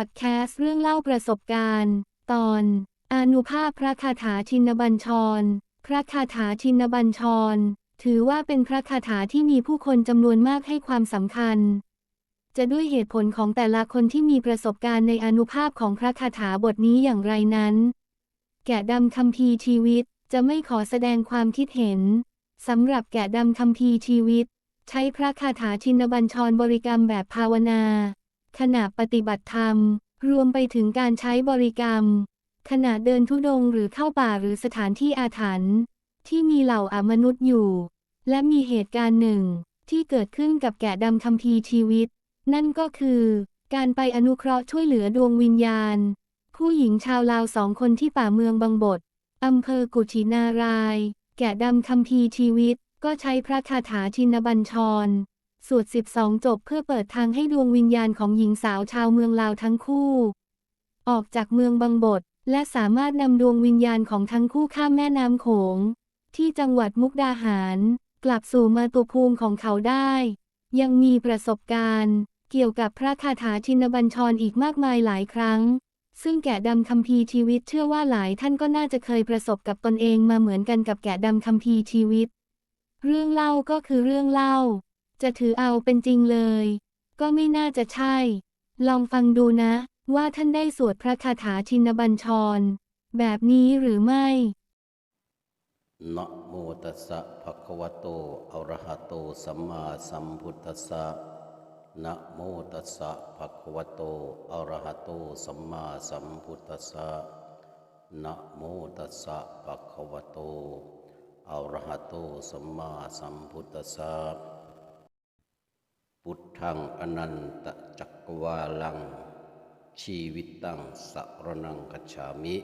พอดแคสต์เรื่องเล่าประสบการณ์ ตอนอนุภาพพระคาถาชินบัญชร พระคาถาชินบัญชร ถือว่าเป็นพระคาถาที่มีผู้คนจำนวนมากให้ความสำคัญ จะด้วยเหตุผลของแต่ละคนที่มีประสบการณ์ในอนุภาพของพระคาถาบทนี้อย่างไรนั้น แกะดำคำพีชีวิตจะไม่ขอแสดงความคิดเห็นสำหรับแกะดำคำพีชีวิต ใช้พระคาถาชินบัญชรบริกรรมแบบภาวนา ขณะปฏิบัติธรรม รวมไปถึงการใช้บริกรรม ขณะเดินทุดงหรือเข้าป่าหรือสถานที่อาถรรพ์ที่มีเหล่าอมนุษย์อยู่ และมีเหตุการณ์หนึ่ง ที่เกิดขึ้นกับแกะดำคัมภีร์ชีวิต นั่นก็คือ การไปอนุเคราะห์ช่วยเหลือดวงวิญญาณ ผู้หญิงชาวลาวสองคนที่ป่าเมืองบางบทอำเภอกุชินาราย แกะดำคัมภีร์ชีวิต ก็ใช้พระคาถาชินบัญชร สวด 12 จบเพื่อเปิดทางให้ดวงวิญญาณของหญิงสาวชาวเมืองลาวทั้งคู่ ออกจากเมืองบางบทและสามารถนำดวงวิญญาณของทั้งคู่ข้ามแม่น้ำโขง ที่จังหวัดมุกดาหาร กลับสู่มาตุภูมิของเขาได้ ยังมีประสบการณ์ เกี่ยวกับพระคาถาชินบัญชรอีกมากมายหลายครั้ง ซึ่งแกะดำคัมภีร์ชีวิตเชื่อว่าหลายท่านก็น่าจะเคยประสบกับตนเองมาเหมือนกันกับแกะดำคัมภีร์ชีวิต เรื่องเล่าก็คือเรื่องเล่า จะถือเอาเป็นจริงเลย ก็ไม่น่าจะใช่ ลองฟังดูนะ ว่าท่านได้สวดพระคาถาชินบัญชร แบบนี้หรือไม่นะโมตัสสะภะคะวะโตอะระหะโตสัมมาสัมพุทธัสสะนะโมตัสสะภะคะวะโตอะระหะโตสัมมาสัมพุทธัสสะนะโมตัสสะภะคะวะโตอะระหะโตสัมมาสัมพุทธัสสะ พุทธังอนันตจักวาลัง ชีวิตตังสรนังคัจฉามิ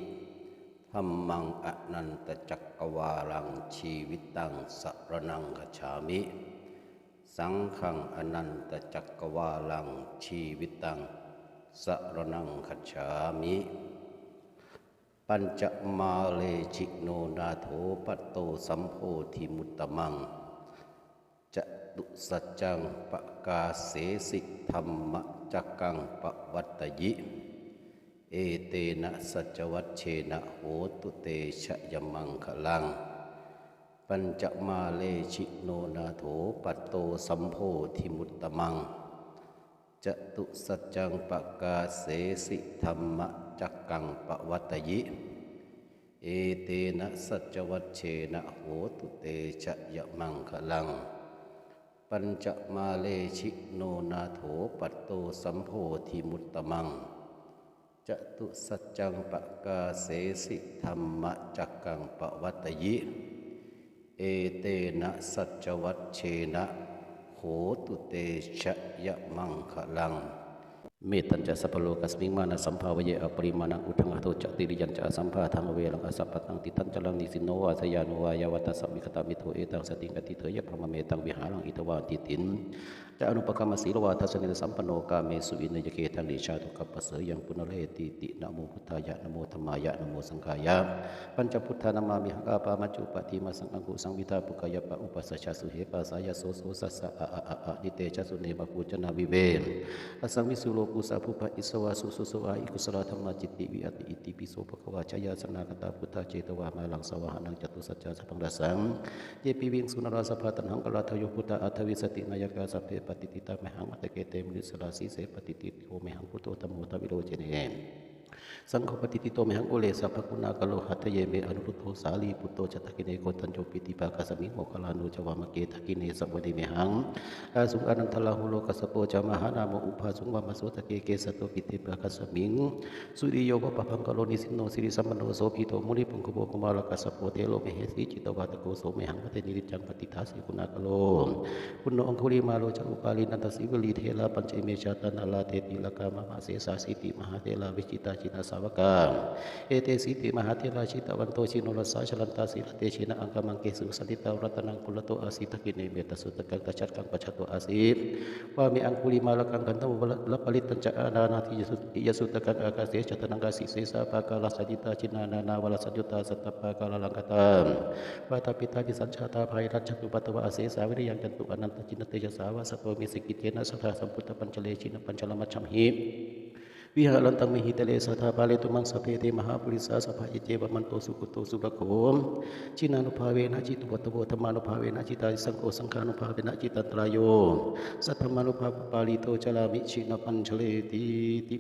ธรรมังอนันตจักวาลัง ชีวิตตังสรนังคัจฉามิ สังฆังอนันตจักวาลัง ชีวิตตังสรนังคัจฉามิ ปัญจมาเลชิโนนาโถปัตโตสัมโพธิมุตตมัง ตุสัจจังปะกาเสสิธรรมจักกังปวัตตยิ เอเตนะสัจวัตเชนะโหตุเตชะยมังคลัง ปัญจมาเลชิโนนาโถปัตโตสัมโพธิมุตตมังจตุสัจจังปะกาเสสิธรรมจักกังปวัตตยิเอเตนะสัจวัตเชนะโหตุเตชะยมังคลัง ปัญจมาเลชิโนนาโถปัตโตสัมโพธิมุตตมังจตุสัจจังปะกาเสสิธรรมจักกังปะวัตยิ เอเตนะสัจวัตเชนะโหตุเตชะยะมังคลัง เมตัญจะสัพโลกัสมิงมานะสัมภาวเยอปริมาณอุทังอโตจติริยัญจะสัมภาทังเวลังอสัพพตังติตัญจลังนิสินโนวาสยานุวายาวตัสสมิคตามิโทเอตังสติงกติเถยพระมเมตังวิหารังอิทวาติตินจะอนุปกรรมศีลวาทัสเนสัมปโนกาเมสุวินยเกตังเดชาตุกัปปเสยังปุณเลติตินะโมพุทธายะนะโมธรรมายะนะโมสังฆายะปัญจพุทธานามามิหังกาปามัจจุปฏิมาสังฆกุสังวิทาปุกายะปะอุปัสสะชาสุเหปัสายะโสโสสัสสะอะอะอะนิเตชะสุเนบะปูจนาวิเวนอสังวิสุโลกุสาภุภะอิสวาสุสุสวาอิกุสลธรรมจิตติวิอติอิติปิโสภควาชยาสนานตาพุทธาเจตวามาลังสวาหานังจตุสัจจะสัพพังดัสสังเยปิวิงสุนราสภาตันหังกลาทโยพุทธาอัทวิสตินายกาสัพเพปฏิติตาเมหังอัตเกเตมลิสลาสีเสปฏิติโอเมหังพุทโธธรรมโมตวิโรเจเน สังฆปฏิติโตเมหังโอเลสัพพคุณากโลหัตเยเมอนุรุตโธสาลีปุตโตจตกิเนโกตัญโจปิติปากาสมิโมคลานุจวามเกตกิเนสัพวเดเมหังอาสุงอนันทลาหุโลกัสโปจามหานามอุปาสุงวามโสตเกเกสตโตปิติปากาสมิงสุริโยปปะพังกโลนิสินโนสิริสัมมโนโสปิโตมุนิปุงคโบกุมาลกัสโปเทโลเมเหสีจิตวาตโกโสเมหังปเตนิริจังปฏิทัสสิคุณากโลคุณโนองคุลิมาโลจอุปาลินันตสิวลีเทลาปัญจเมชาตานาลาเทติลกามะมาเสสาสิติมหาเทลาวิจิตาจินาสาวกาเอเตสิติมหาเทราชิตวันโตชิโนรสาชลันตาสิลเตชินะอังกมังเกสุสันติตารัตนังกุลโตอาสิตกินเนเมตสุตกังตชัดกังปัจจโตอาสิว่ามิอังคุลิมาลกังกันตวลปลิตัญจะอานานาทิยสุยสุตกังอากาเสจตนังกาสิเสสาปากาลสัจิตาชินานานาวลสัจจุตาสัตตปากาลลังกตามวาตาปิตาปิสัญชาตาภัยรัชตุปัตวะอาเสสาวิริยังจันตุอนันตจินเตชะสาวาสโตมิสิกิเทนะสัทธาสัมพุทธปัญจเลชินปัญจลมัชชัมหิ วิหารันตังมิหิตะเลสัทธาปาเลตุมังสพเพเทมหาปุริสาสภาเยเจวมันโตสุกุโตสุรโขมชินานุภาเวนะจิตุวัตโวธรรมานุภาเวนะจิตาสังโฆสังฆานุภาเวนะจิตันตรายโยสัทธรรมานุภาปปาลิโตจลามิชินปัญชเลติติ